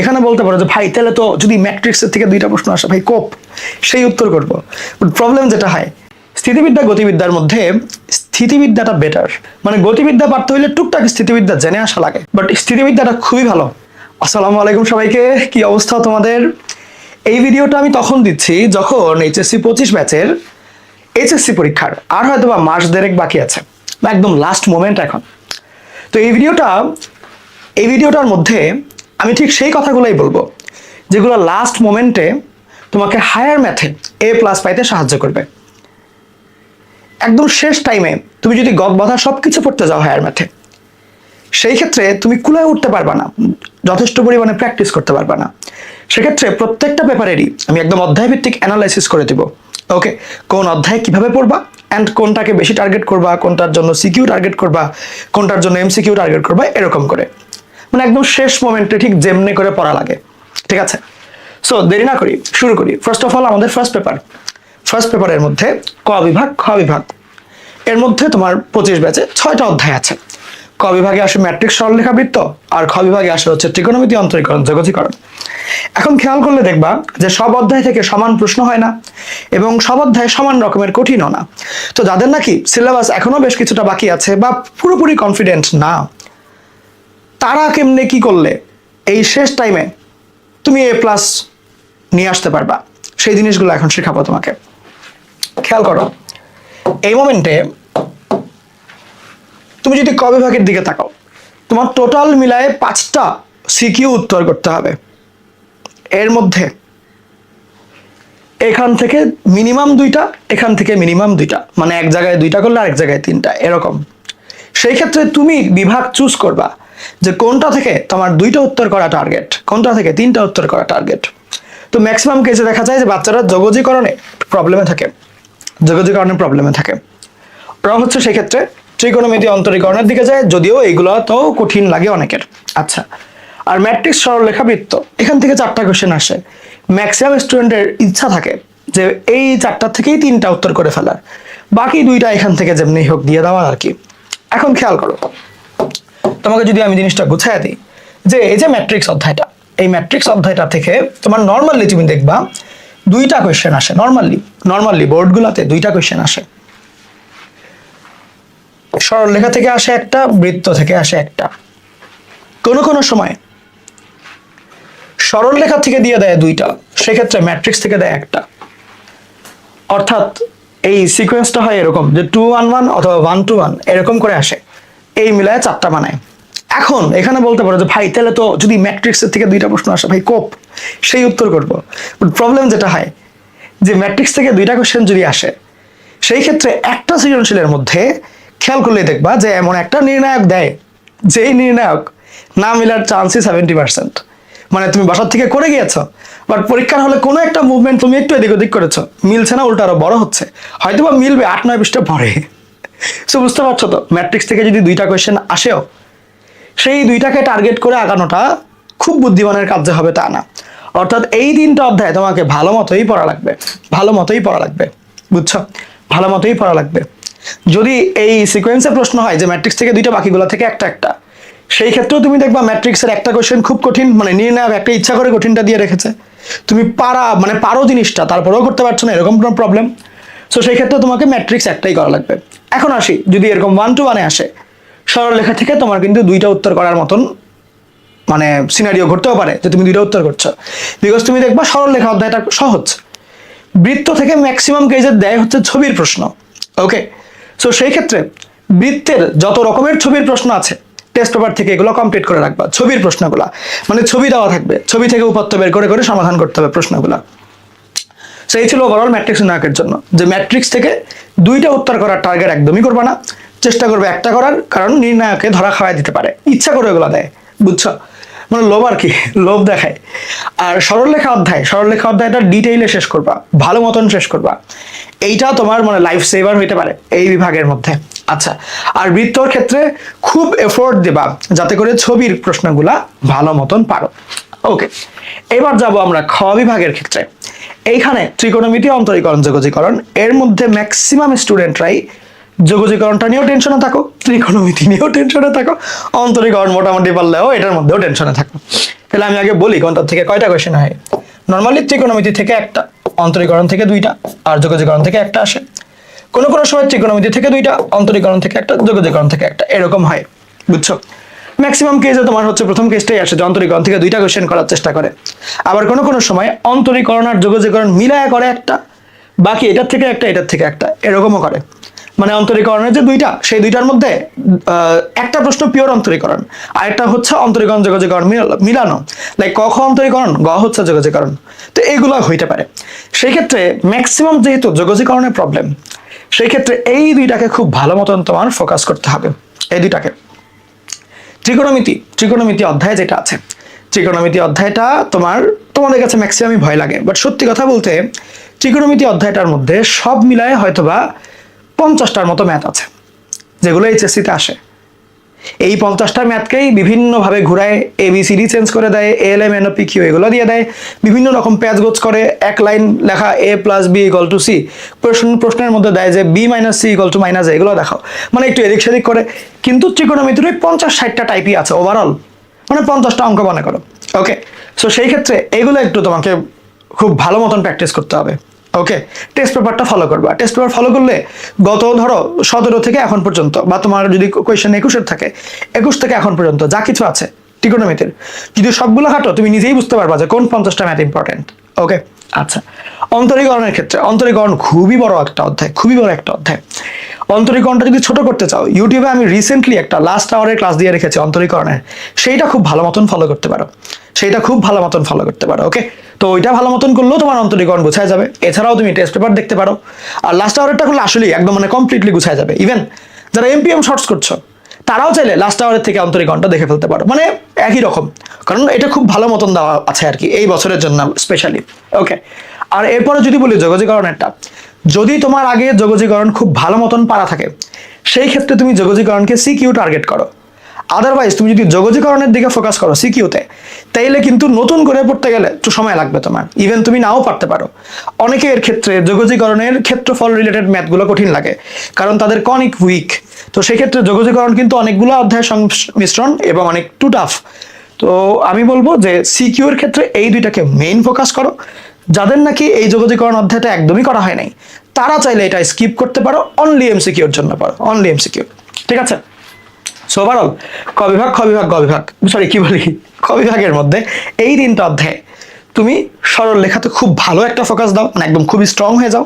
এখানে বলতে পারো যে, ভাই, তাহলে তো যদি ম্যাট্রিক্সের থেকে দুইটা প্রশ্ন আসে, ভাই, কোপ? সেই উত্তর করব। বাট প্রবলেম যেটা হয়, স্থিতিবিদ্যা, গতিবিদ্যার মধ্যে স্থিতিবিদ্যাটা বেটার মানে গতিবিদ্যা পারতে হইলে টুকটাক স্থিতিবিদ্যা জেনে আসা লাগে। বাট স্থিতিবিদ্যাটা খুবই ভালো। আসসালামু আলাইকুম সবাইকে, কি অবস্থা তোমাদের? এই ভিডিওটা আমি তখন দিচ্ছি যখন এইচএসসি পঁচিশ ব্যাচের এইচএসসি পরীক্ষার। আর হয়তো বা মাস দেড়েক বাকি আছে। একদম লাস্ট মোমেন্ট এখন। তো এই ভিডিওটা এই ভিডিওটার মধ্যে আমি ঠিক সেই কথাগুলোই বলব, যেগুলো লাস্ট মোমেন্টে তোমাকে হায়ার ম্যাথে এ প্লাস পাইতে সাহায্য করবে। একদম শেষ টাইমে তুমি যদি গদ বাধা সব কিছু পড়তে যাও হায়ার ম্যাথে সেই ক্ষেত্রে তুমি কুলায় উঠতে পারবা না, যথেষ্ট পরিমাণে প্র্যাকটিস করতে পারবা না। সেক্ষেত্রে প্রত্যেকটা পেপারেরই আমি একদম অধ্যায় ভিত্তিক অ্যানালাইসিস করে দিব। ওকে কোন অধ্যায় কীভাবে পড়বা অ্যান্ড কোনটাকে বেশি টার্গেট করবা, কোনটার জন্য সিকিউ টার্গেট করবা, কোনটার জন্য এমসিকিউ টার্গেট করবা, এরকম করে। মানে একদম শেষ মোমেন্টে ঠিক যেমনি করে পড়া লাগে। ঠিক আছে? সো দেরি না করি, শুরু করি। ফার্স্ট অফ অল আমাদের ফার্স্ট পেপার ফার্স্ট পেপারের মধ্যে ক বিভাগ, খ বিভাগ। এর মধ্যে তোমার পঁচিশ ব্যাচে ছয়টা অধ্যায় আছে। ক বিভাগে আসে ম্যাট্রিক সরলরেখাবৃত্ত আর খ বিভাগে আসে হচ্ছে ত্রিকোণমিতি অন্তরীকরণ, জগতীকরণ। এখন খেয়াল করলে দেখবা যে সব অধ্যায় থেকে সমান প্রশ্ন হয় না, এবং সব অধ্যায় সমান রকমের কঠিনও না। তো যাদের নাকি সিলেবাস এখনও বেশ কিছুটা বাকি আছে বা পুরোপুরি কনফিডেন্ট না তারা কেমনে কি করলে? এই শেষ টাইমে তুমি এ প্লাস নিয়ে আসতে পারবা। সেই জিনিসগুলো এখন শেখাবো তোমাকে। খেয়াল করো, এই মোমেন্টে তুমি যদি ক বিভাগের দিকে তাকাও, তোমার টোটাল মিলায়ে পাঁচটা সিকিউ উত্তর করতে হবে। এর মধ্যে এখান থেকে মিনিমাম দুইটা, এখান থেকে মিনিমাম দুইটা। মানে এক জায়গায় দুইটা করলে আরেক জায়গায় তিনটা, এরকম। সেই ক্ষেত্রে তুমি বিভাগ চুজ করবা। যে কোনটা থেকে তোমার দুইটা উত্তর করা টার্গেট কোনটা থেকে তিনটা উত্তর করা টার্গেট তো ম্যাক্সিমাম কেসে দেখা যায় যে বাচ্চারা যোগজীকরণে প্রবলেমে থাকে। যোগজীকরণের প্রবলেমে থাকে। ওরা হচ্ছে সেই ক্ষেত্রে ত্রিকোণমিতি অন্তরীকরণের দিকে যায়, যদিও এইগুলো তো কঠিন লাগে অনেকের। আচ্ছা আর ম্যাট্রিক্স সরলরেখা বৃত্ত এখান থেকে চারটা কোশ্চেন আসে। ম্যাক্সিমাম স্টুডেন্টের ইচ্ছা থাকে যে এই চারটার থেকেই তিনটা উত্তর করে ফেলার। বাকি দুইটা এখান থেকে যেমনি হোক দিয়ে দেওয়ার আর কি। এখন খেয়াল করো। তোমাকে যদি আমি জিনিসটা গুছাই দিই, যে এই যে ম্যাট্রিক্স অধ্যায়টা, এই ম্যাট্রিক্স অধ্যায়টা থেকে তোমার নর্মালি তুমি দেখবা দুইটা কোয়েশ্চেন আসে নর্মালি নর্মালি বোর্ডগুলোতে দুইটা কোয়েশ্চেন আসে। সরলরেখা থেকে আসে একটা, বৃত্ত থেকে আসে একটা। কোনো কোনো সময় সরলরেখা থেকে দিয়ে দেয় দুইটা, সেক্ষেত্রে ম্যাট্রিক্স থেকে দেয় একটা। অর্থাৎ এই সিকোয়েন্সটা হয় এরকম যে টু ওয়ান ওয়ান অথবা ওয়ান টু ওয়ান এরকম করে আসে। এই মিলায় চারটা বানায়। এখন এখানে বলতে পারো যে, ভাই, তাহলে তো যদি ম্যাট্রিক্সের থেকে দুইটা প্রশ্ন আসে, ভাই, কোপ? সেই উত্তর করব। বাট প্রবলেম যেটা হয়, যে ম্যাট্রিক্স থেকে দুইটা কোশ্চেন যদি আসে, সেই ক্ষেত্রে একটা সৃজনশীলের মধ্যে খেয়াল করলে দেখবা যে, এমন একটা নির্ণায়ক দেয়, যেই নির্ণায়ক না মিলার চান্সই সেভেন্টি পার্সেন্ট মানে তুমি বাসার থেকে করে গিয়েছো বাট পরীক্ষার হলে কোনো একটা মুভমেন্ট তুমি একটু এদিক ওদিক করেছ। মিলছে না, উল্টো আরও বড় হচ্ছে। হয়তো বা মিলবে, আট, নয় পৃষ্ঠা পরে। সো বুঝতে পারছ তো? ম্যাট্রিক্স থেকে যদি দুইটা কোয়েশ্চেন আসেও সেই দুইটাকে টার্গেট করে আগানোটা খুব বুদ্ধিমানের কাজ হবে তা না। অর্থাৎ এই তিনটা অধ্যায় তোমাকে ভালো মতোই পড়া লাগবে, ভালো মতোই পড়া লাগবে, বুঝছ? ভালো মতোই পড়া লাগবে। যদি এই সিকোয়েন্সে প্রশ্ন হয় যে ম্যাট্রিক্স থেকে দুইটা, বাকিগুলো থেকে একটা একটা, সেই ক্ষেত্রেও তুমি দেখবা ম্যাট্রিক্সের একটা কোশ্চেন খুব কঠিন মানে নির্ণায়ক একটা ইচ্ছা করে কঠিনটা দিয়ে রেখেছে। তুমি পারা মানে পারো জিনিসটা, তারপরেও করতে পারছ না, এরকম কোনো প্রবলেম সো সেই ক্ষেত্রে তোমাকে ম্যাট্রিক্স একটাই করা লাগবে। এখন আসি, যদি এরকম ওয়ান টু ওয়ানে আসে সরলরেখা থেকে তোমার কিন্তু দুইটা উত্তর করার মতন মানে সিনারিও ঘটতেও পারে যে তুমি দুইটা উত্তর করছ। বিকজ তুমি দেখবা সরলরেখা অধ্যায়টা সহজ। বৃত্ত থেকে ম্যাক্সিমাম কেজের দেয় হচ্ছে ছবির প্রশ্ন। ওকে সো সেই ক্ষেত্রে বৃত্তের যত রকমের ছবির প্রশ্ন আছে টেস্ট পেপার থেকে এগুলো কমপ্লিট করে রাখবা। ছবির প্রশ্নগুলা। মানে ছবি দেওয়া থাকবে। ছবি থেকে উপাত্ত বের করে করে সমাধান করতে হবে প্রশ্নগুলা। সেই ছিল ওভারঅল ম্যাট্রিক্স নির্ণায়কের জন্য। যে ম্যাট্রিক্স থেকে দুইটা উত্তর করার টার্গেট একদমই করবে না। চেষ্টা করবে একটা করার, কারণ নির্ণায়কে ধরা খাওয়াই দিতে পারে। ইচ্ছা করে ওগুলো দেয়, বুঝছ? মানে লোভ আর কি, লোভ দেখায়। আর সরলরেখা অধ্যায়, সরলরেখা অধ্যায়টা ডিটেইলে শেষ করবা, ভালো মতন শেষ করবা। এইটা তোমার মানে লাইফ সেভার হইতে পারে, এই বিভাগের মধ্যে। আচ্ছা আর বৃত্তর ক্ষেত্রে খুব এফোর্ট দেবা, যাতে করে ছবির প্রশ্নগুলা ভালো মতন পারো। ওকে এবার যাব আমরা খ বিভাগের ক্ষেত্রে। এইখানে ত্রিকোণমিতি অন্তরীকরণ যোগজীকরণ, এর মধ্যে ম্যাক্সিমাম স্টুডেন্টরাই যোগজীকরণটা নিয়েও টেনশনে থাকো, ত্রিকোণমিতি নিয়েও টেনশনে থাকো, অন্তরীকরণ মোটামুটি পারলেও এটার মধ্যেও টেনশনে থাকো। তাহলে আমি আগে বলি কোনটার থেকে কয়টা কোয়েশ্চেন হয়। নর্মালি ত্রিকোণমিতি থেকে একটা, অন্তরীকরণ থেকে দুইটা, আর যোগজীকরণ থেকে একটা আসে। কোনো কোনো সময় ত্রিকোণমিতি থেকে দুইটা, অন্তরীকরণ থেকে একটা যোগাযোগকরণ থেকে একটা, এরকম হয়, বুঝছ? ম্যাক্সিমাম কেসে তোমার হচ্ছে প্রথম কেসটাই আসে যে অন্তরীকরণ থেকে দুইটা কোয়েশ্চেন করার চেষ্টা করে। আবার কোনো কোনো সময় অন্তরীকরণ আর যোগাযোগকরণ মিলায়া করে একটা, বাকি এটার থেকে একটা, এটার থেকে একটা, এরকমও করে। মানে অন্তরীকরণের যে দুইটা, সেই দুইটার মধ্যে একটা প্রশ্ন পিওর অন্তরীকরণ আর একটা হচ্ছে অন্তরীকরণ যোগাযোগকরণ মিলানো। লাইক ক, খ অন্তরীকরণ গ হচ্ছে যোগাযোগকরণ। তো এগুলো হইতে পারে। সেই ক্ষেত্রে ম্যাক্সিমাম যেহেতু যোগাযোগকরণের প্রবলেম সেই ক্ষেত্রে এই দুইটাকে খুব ভালো মতন তোমার ফোকাস করতে হবে, এই দুইটাকে। ত্রিকোণমিতি ত্রিকোণমিতি অধ্যায় যেটা আছে, ত্রিকোণমিতি অধ্যায়টা তোমার, তোমাদের কাছে ম্যাক্সিমামই ভয় লাগে। বাট সত্যি কথা বলতে, ত্রিকোণমিতি অধ্যায়টার মধ্যে সব মিলায় হয়তোবা পঞ্চাশটার মতো ম্যাথ আছে, যেগুলো এইচএসসিতে আসে। এই পঞ্চাশটা ম্যাথকেই বিভিন্নভাবে ঘুরায় এ বি সিডি চেঞ্জ করে দেয় L M N P Q এগুলো দিয়ে দেয়। বিভিন্ন রকম প্যাচ গোছ করে, এক লাইন লেখা A plus B equal to C প্রশ্ন, প্রশ্নের মধ্যে দেয় যে B minus C equal to minus এগুলো দেখাও। মানে একটু এদিক সেদিক করে। কিন্তু ত্রিকোণমিতির পঞ্চাশ, ষাটটা টাইপই আছে ওভারঅল মানে পঞ্চাশটা অঙ্ক মনে করো। ওকে সো সেই ক্ষেত্রে এগুলো একটু তোমাকে খুব ভালো মতন প্র্যাকটিস করতে হবে। ওকে টেস্ট পেপারটা ফলো করবা। টেস্ট পেপার ফলো করলে গত, ধরো, সতেরো থেকে এখন পর্যন্ত, বা তোমার যদি কোয়েশন একুশের থাকে, একুশ থেকে এখন পর্যন্ত যা কিছু আছে টিকোনোমিতির যদি সবগুলো হাঁটো, তুমি নিজেই বুঝতে পারবা যে কোন পঞ্চাশটা ম্যাথ ইম্পর্টেন্ট ওকে আচ্ছা। অন্তরীকরণের ক্ষেত্রে, অন্তরীকরণ খুবই বড় একটা অধ্যায়, খুবই বড় একটা অধ্যায়। অন্তরীকরণটা যদি ছোট করতে চাও ইউটিউবে আমি রিসেন্টলি একটা লাস্ট আওয়ারের ক্লাস দিয়ে রেখেছি অন্তরীকরণের সেইটা খুব ভালো মতন ফলো করতে পারো। সেইটা খুব ভালো মতন ফলো করতে পারো ওকে তো ওইটা ভালো মতন করলেও তোমার অন্তরীকরণ গুছায় যাবে। এছাড়াও তুমি টেস্ট পেপার দেখতে পারো। আর লাস্ট আওয়ারটা করলে আসলেই একদম মানে কমপ্লিটলি গুছায় যাবে। ইভেন যারা এমপিএম শর্টস করছ, তারাও চাইলে লাস্ট আওয়ারের থেকে অন্তরীকরণটা দেখে ফেলতে পারো। মানে একই রকম। কারণ এটা খুব ভালো মতন দেওয়া আছে আর কি, এই বছরের জন্য স্পেশালি ওকে আর এরপরে যদি বলি যোগাযোগকরণেরটা যদি তোমার আগে যোগজীকরণ খুব ভালো মতন পারা থাকে, সেই ক্ষেত্রে তুমি যোগাযোগকরণকে সিকিউ টার্গেট করো। আদারওয়াইজ তুমি যদি যোগাযোগকরণের দিকে ফোকাস করো সিকিউতে তাইলে কিন্তু নতুন করে পড়তে গেলে একটু সময় লাগবে তোমার। ইভেন তুমি নাও পারতে পারো। অনেকের ক্ষেত্রে যোগাযোগকরণের ক্ষেত্রফল রিলেটেড ম্যাথগুলো কঠিন লাগে, কারণ তাদের কনিক উইক তো সেক্ষেত্রে যোগাযোগকরণ কিন্তু অনেকগুলো অধ্যায়ের সংমিশ্রণ এবং অনেক টু টাফ তো আমি বলব যে সিকিউর ক্ষেত্রে এই দুইটাকে মেইন ফোকাস করো। যাদের নাকি এই যোগাযোগকরণ অধ্যায়টা একদমই করা হয় নাই, তারা চাইলে এটা স্কিপ করতে পারো অনলি এমসিকিউর জন্য পারো অনলি এমসিকিউ ঠিক আছে? সো ওভারঅল ক বিভাগ, খ বিভাগ, গ বিভাগ। সরি কি বলি? খ বিভাগের মধ্যে এই তিনটা অধ্যায়, তুমি সরল লেখাতে খুব ভালো একটা ফোকাস দাও মানে একদম খুবই স্ট্রং হয়ে যাও।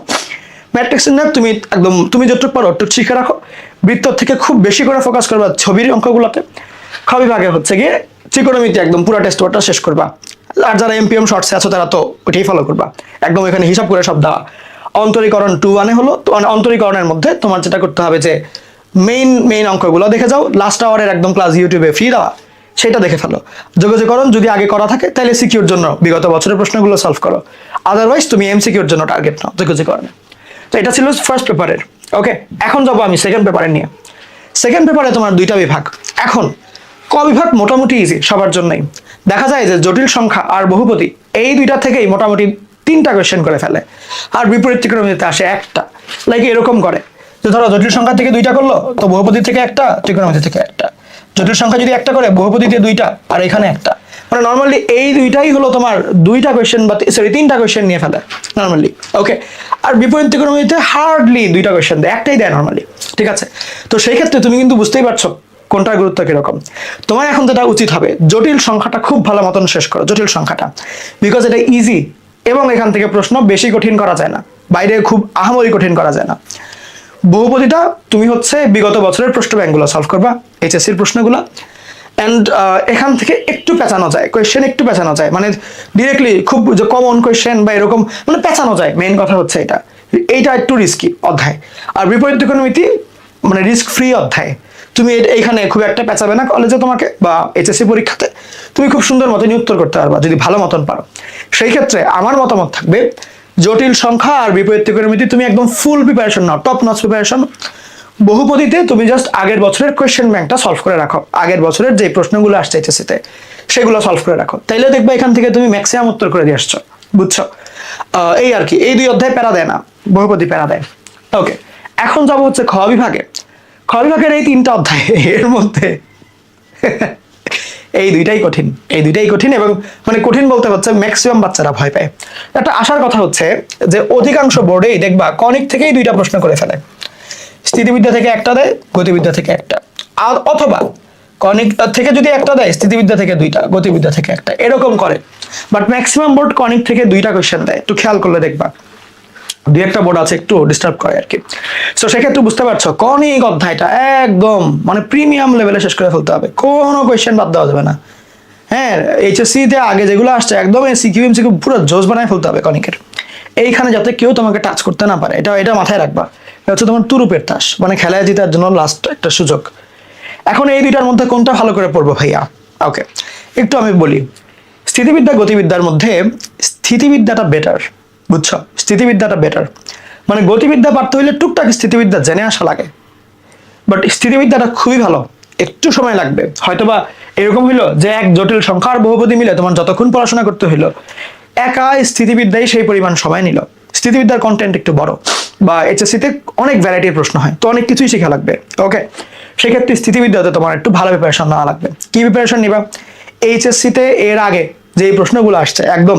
ম্যাট্রিক্সের না তুমি একদম, তুমি যতটুকু পারো একটু শিখে রাখো। বৃত্তর থেকে খুব বেশি করে ফোকাস করবা ছবির অঙ্কগুলোতে। খ বিভাগে হচ্ছে গিয়ে ত্রিকোণমিতি একদম পুরো টেস্ট পেপারটা শেষ করবা। আর যারা এমপিএম শর্টসে আছো তারা তো ওইটাই ফলো করবা। একদম এখানে হিসাব করে সব দেওয়া অন্তরীকরণ টু ওয়ানে হলো মানে অন্তরীকরণের মধ্যে তোমার যেটা করতে হবে যে মেইন মেইন অঙ্কগুলো দেখে যাও। লাস্ট আওয়ারের একদম ক্লাস ইউটিউবে ফ্রি দেওয়া, সেটা দেখে ফেলো। যোগাযোগকরণ যদি আগে করা থাকে, তাহলে সিকিউর জন্য বিগত বছরের প্রশ্নগুলো সলভ করো। আদারওয়াইজ তুমি এমসিকিউর জন্য টার্গেট নাও যোগাযোগকরণে। তো এটা ছিল ফার্স্ট পেপারের ওকে এখন যাব আমি সেকেন্ড পেপারে নিয়ে। সেকেন্ড পেপারে তোমার দুইটা বিভাগ। এখন, ক বিভাগ মোটামুটি ইজি সবার জন্যই। দেখা যায় যে জটিল সংখ্যা আর বহুপতি এই দুইটা থেকেই মোটামুটি তিনটা কোয়েশ্চেন করে ফেলে। আর বিপরীত ত্রিকোণমিতিতে আসে একটা। লাইক এরকম করে যে ধরো জটিল সংখ্যা থেকে দুইটা করল, তো বহুপতি থেকে একটা, ত্রিকোণমিতি থেকে একটা। জটিল সংখ্যা যদি একটা করে বহুপতি বহুপতিতে দুইটা, আর এখানে একটা। মানে নর্মালি এই দুইটাই হলো তোমার দুইটা কোয়েশ্চেন বা সরি তিনটা কোয়েশ্চেন নিয়ে ফেলে নর্মালি ওকে আর বিপরীত ত্রিকোণমিতিতে হার্ডলি দুইটা কোয়েশ্চেন দেয়, একটাই দেয় নর্মালি ঠিক আছে? তো সেই ক্ষেত্রে তুমি কিন্তু বুঝতেই পারছ কোনটার গুরুত্ব কীরকম? তোমার এখন যেটা উচিত হবে, জটিল সংখ্যাটা খুব ভালো মতন শেষ করো, জটিল সংখ্যাটা। বিকজ এটা ইজি এবং এখান থেকে প্রশ্ন বেশি কঠিন করা যায় না, বাইরে খুব আহামরি কঠিন করা যায় না। বহুপতিটা তুমি হচ্ছে বিগত বছরের প্রশ্ন ব্যাংকগুলো সলভ করবা এইচএসসির প্রশ্নগুলো অ্যান্ড এখান থেকে একটু পেঁচানো যায় কোয়েশ্চেন একটু পেঁচানো যায় মানে ডিরেক্টলি খুব যে কমন কোয়েশ্চেন বা এরকম মানে পেঁচানো যায় মেইন কথা হচ্ছে এটা। এইটা একটু রিস্কি অধ্যায়। আর বিপরীত ইকোনমিতি মানে রিস্ক ফ্রি অধ্যায়। তুমি এইখানে খুব একটা পেঁচাবে না কলেজে তোমাকে বা এইচএসসি পরীক্ষাতে তুমি খুব সুন্দর মতনই উত্তর করতে পারবা, যদি ভালো মতন পারো। সেই ক্ষেত্রে আমার মতামত থাকবে, জটিল সংখ্যা আর বিপরীত ত্রিকোণমিতি তুমি একদম ফুল প্রিপারেশন নাও টপ নচ প্রিপারেশন বহুপদীতে তুমি জাস্ট আগের বছরের কোয়েশ্চেন ব্যাংকটা সলভ করে রাখো, আগের বছরের যে প্রশ্নগুলো আসছে এইচএসসিতে সেগুলো সলভ করে রাখো। তাইলে দেখবে এখান থেকে তুমি ম্যাক্সিমাম উত্তর করে দিয়ে আসছো, বুঝছ? এই আর কি, এই দুই অধ্যায় প্যারা দেয় না, বহুপদী প্যারা দেয়। ওকে এখন যাব হচ্ছে খ বিভাগে। খ বিভাগের এই তিনটা অধ্যায়, এর মধ্যে এই দুইটাই কঠিন, এই দুইটাই কঠিন এবং মানে কঠিন বলতে হচ্ছে ম্যাক্সিমাম বাচ্চারা ভয় পায়। একটা আসার কথা হচ্ছে যে অধিকাংশ বোর্ডেই দেখবা কনিক থেকেই দুইটা প্রশ্ন করে ফেলে। স্থিতিবিদ্যা থেকে একটা দেয়, গতিবিদ্যা থেকে একটা। আর অথবা কনিক থেকে যদি একটা দেয়, স্থিতিবিদ্যা থেকে দুইটা, গতিবিদ্যা থেকে একটা, এরকম করে। বাট ম্যাক্সিমাম বোর্ড কনিক থেকে দুইটা কোয়েশ্চেন দেয়, একটু খেয়াল করলে দেখবা। দুই একটা বোর্ড আছে, একটু ডিস্টার্ব করে আর কি তো সেক্ষেত্রে বুঝতে পারছ কনিক অধ্যায়টা একদম মানে প্রিমিয়াম লেভেলে শেষ করে ফেলতে হবে। কোনো কোয়েশ্চেন বাদ দেওয়া যাবে না। হ্যাঁ এইচএসসি তে আগে যেগুলো আসছে, একদম সিকিউ এমসিকিউ পুরো জোস বানায় ফেলতে হবে কনিকের এইখানে যাতে কেউ তোমাকে টাচ করতে না পারে, এটা এটা মাথায় রাখবা। এটা হচ্ছে তোমার তুরুপের তাস মানে খেলায় জেতার জন্য লাস্ট একটা সুযোগ। এখন এই দুইটার মধ্যে কোনটা ভালো করে পড়ব ভাইয়া? ওকে একটু আমি বলি। স্থিতিবিদ্যা, গতিবিদ্যার মধ্যে স্থিতিবিদ্যাটা বেটার বুঝছ? স্থিতিবিদ্যাটা বেটার মানে গতিবিদ্যা পারতে হইলে টুকটাক স্থিতিবিদ্যা জেনে আসা লাগে। বাট স্থিতিবিদ্যাটা খুবই ভালো। একটু সময় লাগবে। হয়তোবা এরকম হইল যে এক জটিল সংখ্যার বহুপতি মিলে তোমার যতক্ষণ পড়াশোনা করতে হইল একা স্থিতিবিদ্যাই সেই পরিমাণ সময় নিল। স্থিতিবিদ্যার কন্টেন্ট একটু বড়। বা এইচএসসিতে অনেক ভ্যারাইটির প্রশ্ন হয়। তো অনেক কিছুই শেখা লাগবে। ওকে সেক্ষেত্রে স্থিতিবিদ্যাতে তোমার একটু ভালো প্রিপারেশন নেওয়া লাগবে। কি প্রিপারেশন নিবা? এইচএসসিতে এর আগে যে এই প্রশ্নগুলো আসছে, একদম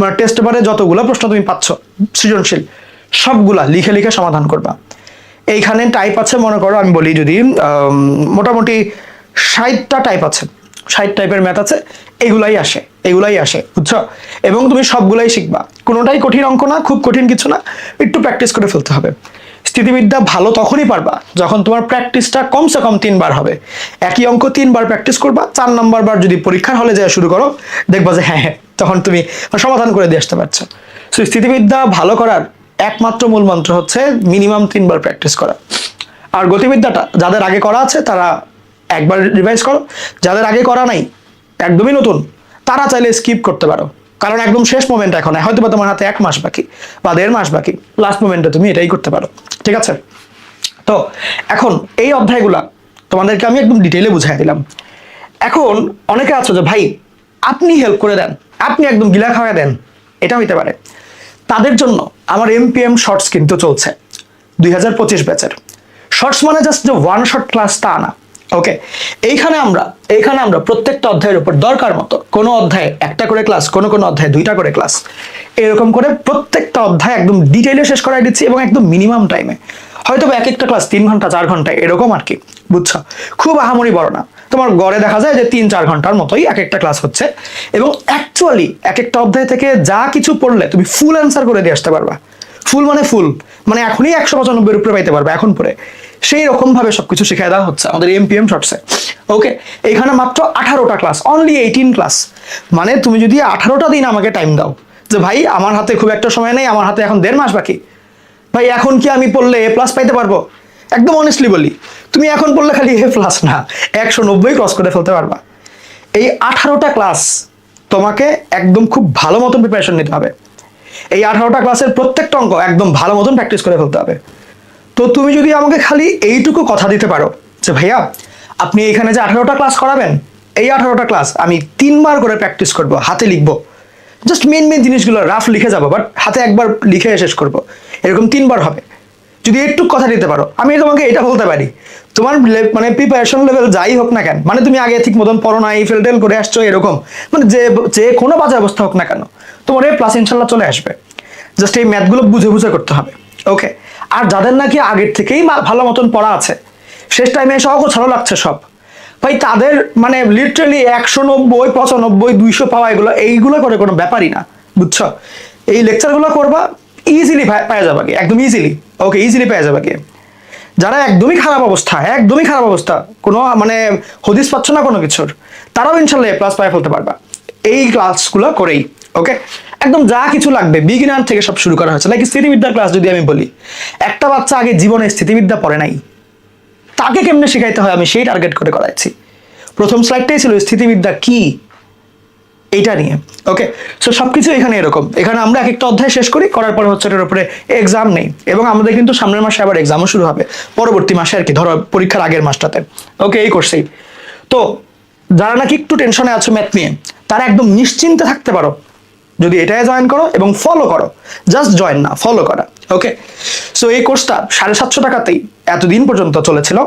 মানে টেস্ট পেপারে যতগুলো প্রশ্ন তুমি পাচ্ছ, সৃজনশীল, সবগুলা লিখে লিখে সমাধান করবা। এইখানে টাইপ আছে, মনে করো, আমি বলি যদি মোটামুটি ষাটটা টাইপ আছে, ষাট টাইপের ম্যাথ আছে, এগুলাই আসে এগুলাই আসে, বুঝছ? এবং তুমি সবগুলাই শিখবা। কোনোটাই কঠিন অঙ্ক না, খুব কঠিন কিছু না, একটু প্র্যাকটিস করে ফেলতে হবে। স্থিতিবিদ্যা ভালো তখনই পারবা যখন তোমার প্র্যাকটিসটা কমসে কম তিনবার হবে। একই অঙ্ক তিনবার প্র্যাকটিস করবা, চার নম্বর বার যদি পরীক্ষার হলে যাওয়া শুরু করো, দেখবা যে হ্যাঁ হ্যাঁ তখন তুমি সমাধান করে দিয়ে আসতে পারছ। সো স্থিতিবিদ্যা ভালো করার একমাত্র মূল মন্ত্র হচ্ছে মিনিমাম তিনবার প্র্যাকটিস করা। আর গতিবিদ্যাটা যাদের আগে করা আছে, তারা একবার রিভাইজ করো। যাদের আগে করা নাই, একদমই নতুন, তারা চাইলে স্কিপ করতে পারো। কারণ একদম শেষ মোমেন্ট এখন। হয়তো বা তোমার হাতে এক মাস বাকি বা দেড় মাস বাকি। লাস্ট মোমেন্টে তুমি এটাই করতে পারো। ঠিক আছে? তো এখন এই অধ্যায়গুলা তোমাদেরকে আমি একদম ডিটেলে বুঝাই দিলাম। এখন অনেকে আছো যে, ভাই, আপনি হেল্প করে দেন। আপনি একদম গিলা খাওয়া দেন। এটা হইতে পারে। তাদের জন্য আমার এমপিএম শর্টস কিন্তু চলছে। দুই হাজার পঁচিশ ব্যাচের। শর্টস মানে জাস্ট যে ওয়ান শর্ট ক্লাস তা না। ওকে এইখানে আমরা এইখানে আমরা প্রত্যেকটা অধ্যায়ের উপর দরকার মতো কোনো অধ্যায়ে একটা করে ক্লাস কোনো কোনো অধ্যায়ে দুইটা করে ক্লাস এরকম করে প্রত্যেকটা অধ্যায় একদম ডিটেইলে শেষ করাই দিচ্ছি এবং একদম মিনিমাম টাইমে হয়তো এক একটা ক্লাস তিন ঘণ্টা, চার ঘণ্টা, এরকম আর কি, বুঝছ? খুব আহামরি বড় না। তোমার গড়ে দেখা যায় যে তিন, চার ঘণ্টার মতোই এক একটা ক্লাস হচ্ছে এবং অ্যাকচুয়ালি এক একটা অধ্যায় থেকে যা কিছু পড়লে তুমি ফুল অ্যান্সার করে দিয়ে আসতে পারবা। ফুল মানে ফুল মানে এখনই একশো পঁচানব্বই উপরে পাইতে পারবে, এখন পরে সেই রকম ভাবে সবকিছু শিখাই দেওয়া হচ্ছে আমাদের এমপিএম শর্টসে ওকে এখানে মাত্র আঠারোটা ক্লাস অনলি এইটিন ক্লাস মানে তুমি যদি আঠারোটা দিন আমাকে টাইম দাও, যে ভাই আমার হাতে খুব একটা সময় নেই, আমার হাতে এখন দেড় মাস বাকি। ভাই, এখন কি আমি পড়লে এ প্লাস পাইতে পারব? একদম অনেস্টলি বলি, তুমি এখন পড়লে খালি এ প্লাস না, একশো নব্বই ক্রস করে ফেলতে পারবা। এই আঠারোটা ক্লাস তোমাকে একদম খুব ভালো মতন প্রিপারেশন নিতে হবে। এই আঠারোটা ক্লাসের প্রত্যেকটা অঙ্ক একদম ভালো মতন প্র্যাকটিস করে ফেলতে হবে। তো তুমি যদি আমাকে খালি এইটুকু কথা দিতে পারো যে, ভাইয়া, আপনি এখানে যে আঠারোটা ক্লাস করাবেন, এই আঠারোটা ক্লাস আমি তিনবার করে প্র্যাকটিস করব, হাতে লিখব। জাস্ট মেন মেন জিনিসগুলো রাফ লিখে যাব বাট হাতে একবার লিখে শেষ করব। এরকম তিনবার হবে। যদি একটু কথা দিতে পারো, আমি তোমাকে এটা বলতে পারি। তোমার মানে প্রিপারেশন লেভেল যাই হোক না কেন মানে তুমি আগে ঠিক মতন পড়ো নাই ফেল টেল করে আসছো, এরকম মানে যে যে কোনো বাজে অবস্থা হোক না কেন, তোমার এই প্লাস ইনশাল্লাহ চলে আসবে। জাস্ট এই ম্যাথগুলো বুঝে বুঝে করতে হবে। ওকে আর যাদের নাকি আগের থেকেই ভালো মতন পড়া আছে। শেষ টাইমে এসে অগোছালো লাগছে সব। ভাই, তাদের মানে লিটারালি একশো নব্বই, পঁচানব্বই, দুইশো পাওয়া এগুলো, এইগুলো করে কোনো ব্যাপারই না, বুঝছ? এই লেকচারগুলো করবা ইজিলি পাওয়া যাবে কি একদম ইজিলি ওকে ইজিলি পাওয়া যাবে কি যারা একদমই খারাপ অবস্থা, একদমই খারাপ অবস্থা, কোনো মানে হদিস পাচ্ছ না কোনো কিছুর, তারাও ইনশাল্লাহ প্লাস পায় ফেলতে পারবা। এই ক্লাসগুলো করেই। ওকে একদম যা কিছু লাগবে বিগিনার থেকে সব শুরু করা হয়েছে। লাইক স্থিতিবিদ্যার ক্লাস যদি আমি বলি, একটা বাচ্চা আগে জীবনে স্থিতিবিদ্যা পড়ে নাই। তাকে কেমনে শেখাইতে হয়? আমি সেই টার্গেট করে করাচ্ছি প্রথম স্লাইডটাই ছিল স্থিতিবিদ্যা কি? এইটা নিয়ে। ওকে সো সবকিছু এখানে এরকম। এখানে আমরা এক একটা অধ্যায় শেষ করি, করার পরে হচ্ছে এটার উপরে এক্সাম নেই। এবং আমাদের কিন্তু সামনের মাসে আবার এক্সামও শুরু হবে। পরবর্তী মাসে আর কি, ধরো পরীক্ষার আগের মাসটাতে। ওকে এই কোর্সেই তো, যারা নাকি একটু টেনশনে আছো ম্যাথ নিয়ে, তারা একদম নিশ্চিন্তে থাকতে পারো। যদি এটাই জয়েন করো এবং ফলো করো জাস্ট জয়েন না ফলো করা ওকে সো এই কোর্সটা সাড়ে সাতশো টাকাতেই এতদিন পর্যন্ত চলেছিল।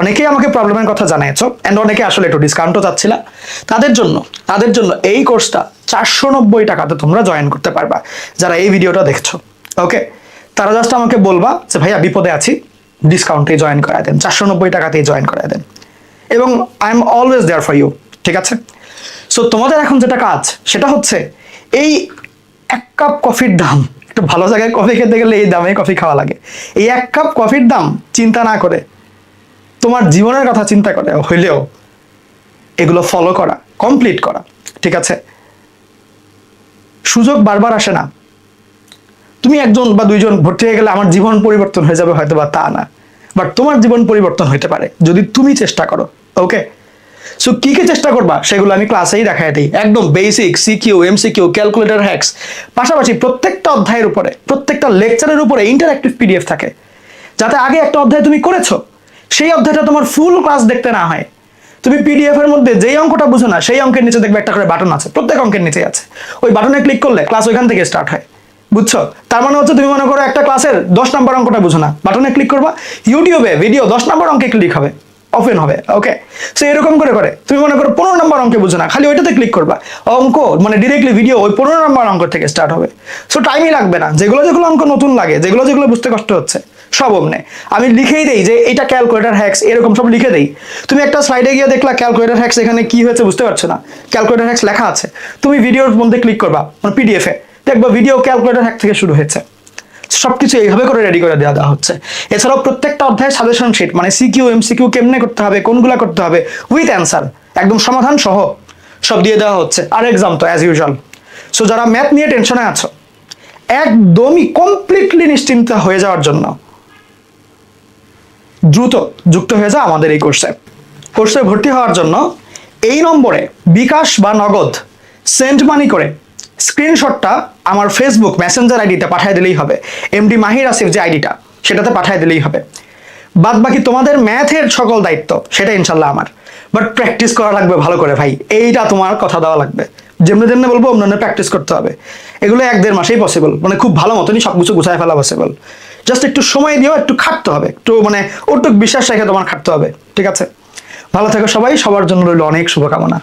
অনেকেই আমাকে প্রবলেমের কথা জানিয়েছো অ্যান্ড অনেকে আসলে একটু ডিসকাউন্টও চাচ্ছিল। তাদের জন্য তাদের জন্য এই কোর্সটা চারশো নব্বই টাকাতে তোমরা জয়েন করতে পারবা, যারা এই ভিডিওটা দেখছ ওকে তারা জাস্ট আমাকে বলবা যে, ভাইয়া, বিপদে আছি ডিসকাউন্টে জয়েন করায় দেন, চারশো নব্বই টাকাতেই জয়েন করায় দেন। এবং I am always there for you ঠিক আছে? সো তোমাদের এখন যেটা কাজ, সেটা হচ্ছে এই এক কাপ কফির দাম, একটু ভালো জায়গায় কফি খেতে গেলে এই দামে কফি খাওয়া লাগে। এই এক কাপ কফির দাম চিন্তা না করে, তোমার জীবনের কথা চিন্তা করে, হইলেও এগুলো ফলো করা কমপ্লিট করা, ঠিক আছে? সুযোগ বারবার আসে না। তুমি একজন বা দুইজন ভর্তি হয়ে গেলে আমার জীবন পরিবর্তন হয়ে যাবে হয়তো বা তা না বাট তোমার জীবন পরিবর্তন হতে পারে, যদি তুমি চেষ্টা করো ওকে সো কি কি চেষ্টা করবা? সেগুলো আমি ক্লাসেই দেখাই দিই। একদম basic CQ MCQ calculator hacks পাশাপাশি প্রত্যেকটা অধ্যায়ের উপরে, প্রত্যেকটা লেকচারের উপরে ইন্টারঅ্যাক্টিভ পিডিএফ থাকে। যাতে আগে একটা অধ্যায় তুমি করেছ, সেই অধ্যায়টা তোমার ফুল ক্লাস দেখতে না হয়। তুমি পিডিএফ এর মধ্যে যেই অঙ্কটা বুঝো না, সেই অঙ্কের নিচে দেখবে একটা করে বাটন আছে। প্রত্যেক অঙ্কের নিচে আছে। ওই বাটনে ক্লিক করলে ক্লাস ওইখান থেকে স্টার্ট হয়। বুঝছ? তার মানে হচ্ছে তুমি মনে করো একটা ক্লাসের দশ নম্বর অঙ্কটা বুঝো না। বাটনে ক্লিক করবা ইউটিউবে ভিডিও দশ নম্বর অঙ্কে ক্লিক হবে। ওপেন হবে ওকে সো এরকম করে করে, তুমি মনে করো পনেরো নম্বর অঙ্কে বুঝো না, খালি ওইটাতে ক্লিক করবা। অঙ্ক মানে ডিরেক্টলি ভিডিও ওই পনেরো নম্বর অঙ্ক থেকে স্টার্ট হবে। সো টাইমই লাগবে না, যেগুলো যেগুলো অঙ্ক নতুন লাগে, যেগুলো যেগুলো বুঝতে কষ্ট হচ্ছে, সব অমনে। আমি লিখেই দেই যে এটা ক্যালকুলেটার হ্যাক্স এরকম সব লিখে দেই। তুমি একটা স্লাইডে গিয়ে দেখলা ক্যালকুলেটার হ্যাক্স এখানে কি হয়েছে বুঝতে পারছ না? ক্যালকুলেটার হ্যাক্স লেখা আছে। তুমি ভিডিওর মধ্যে ক্লিক করবা মানে পিডিএফে দেখবা ভিডিও ক্যালকুলেটার হ্যাক থেকে শুরু হয়েছে। সবকিছু এইভাবে করে রেডি করে দেওয়া দেওয়া হচ্ছে। এছাড়াও প্রত্যেকটা অধ্যায় সাজেশন শিট মানে সিকিউ এমসিকিউ কেমনে করতে হবে, কোনগুলা করতে হবে উইথ অ্যান্সার একদম সমাধান সহ সব দিয়ে দেওয়া হচ্ছে। আর এক্সাম তো অ্যাজ ইউজুয়াল সো যারা ম্যাথ নিয়ে টেনশনে আছো, একদমই কমপ্লিটলি নিশ্চিন্ত হয়ে যাওয়ার জন্য দ্রুত যুক্ত হয়ে যা আমাদের এই কোর্সে কোর্সে ভর্তি হওয়ার জন্য এই নম্বরে বিকাশ বা নগদ সেন্ড মানি করে স্ক্রিনশটটা আমার ফেসবুক মেসেঞ্জার আইডিতে পাঠিয়ে দিলেই হবে। এমডি মাহির আসিফ যে আইডিটা সেটাতে পাঠিয়ে দিলেই হবে। বাদ বাকি তোমাদের ম্যাথের সকল দায়িত্ব, সেটা ইনশাল্লাহ আমার। বাট প্র্যাকটিস করা লাগবে ভালো করে ভাই, এইটা তোমার কথা দেওয়া লাগবে। যেমনি যেমনি বলব অন্য প্র্যাকটিস করতে হবে। এগুলো এক দেড় মাসেই পসিবল মানে খুব ভালো মতনই সব কিছু গুছায় ফেলা পসিবল জাস্ট একটু সময় দিয়েও একটু খাটতে হবে, একটু মানে ওটুক বিশ্বাস রেখে তোমার খাটতে হবে, ঠিক আছে? ভালো থেকো সবাই, সবার জন্য রইল অনেক শুভকামনা।